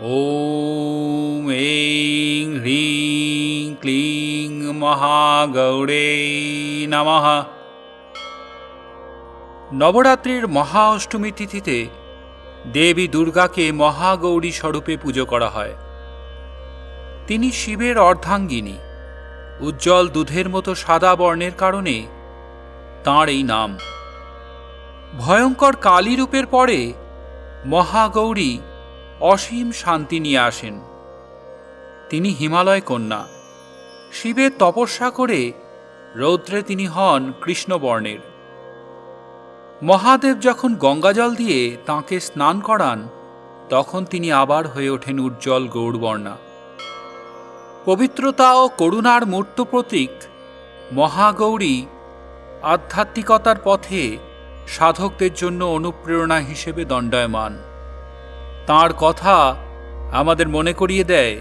ॐ ऐं ह्रीं क्लीं মহাগৌরে নমঃ নবরাত্রির মহা অষ্টমী তিথিতে দেবী দুর্গাকে মহাগৌরী স্বরূপে পুজো করা হয় তিনি শিবের অর্ধাঙ্গিনী উজ্জ্বল দুধের মতো সাদা বর্ণের কারণে তাঁর এই নাম ভয়ঙ্কর কালী রূপের পরে মহাগৌরী অসীম শান্তি নিয়ে আসেন। তিনি হিমালয় কন্যা। শিবের তপস্যা করে রৌদ্রে তিনি হন কৃষ্ণবর্ণের। মহাদেব যখন গঙ্গাজল দিয়ে তাঁকে স্নান করান, তখন তিনি আবার হয়ে ওঠেন উজ্জ্বল গৌরবর্ণা। পবিত্রতা ও করুণার মূর্ত প্রতীক মহাগৌরী আধ্যাত্মিকতার পথে সাধকদের জন্য অনুপ্রেরণা হিসেবে দণ্ডায়মান। তাঁর কথা আমাদের মনে করিয়ে দেয়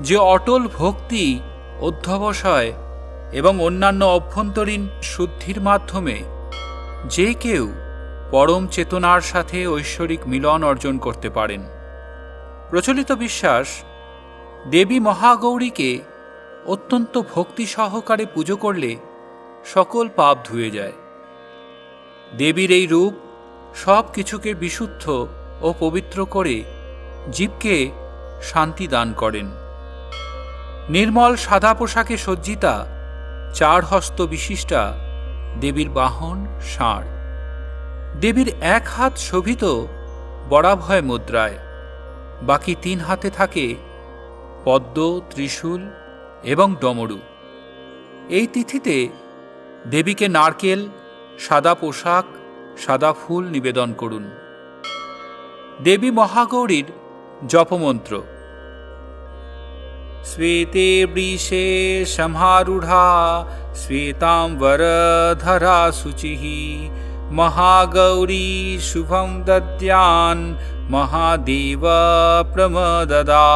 যে অটল ভক্তি অধ্যবসায় এবং অন্যান্য অভ্যন্তরীণ শুদ্ধির মাধ্যমে যে কেউ পরম চেতনার সাথে ঐশ্বরিক মিলন অর্জন করতে পারেন। প্রচলিত বিশ্বাস, দেবী মহাগৌরীকে অত্যন্ত ভক্তি সহকারে পুজো করলে সকল পাপ ধুয়ে যায়। দেবীর এই রূপ সব কিছুকে বিশুদ্ধ ও পবিত্র করে জীবকে শান্তি দান করেন। নির্মল সাদা পোশাকে সজ্জিতা চার হস্ত বিশিষ্টা দেবীর বাহন ষাঁড়। দেবীর এক হাত শোভিত বরাভয় মুদ্রায়, বাকি তিন হাতে থাকে পদ্ম, ত্রিশূল এবং ডমরু। এই তিথিতে দেবীকে নারকেল, সাদা পোশাক, সাদা ফুল নিবেদন করুন। দেবী মহাগৌরীর জপমন্ত্র। শ্বেতে বৃষে সমারূঢ়া শ্বেতাম্বরধরা শুচিः মহাগৌরী শুভম দদ্যান মহাদেব প্রমদদা।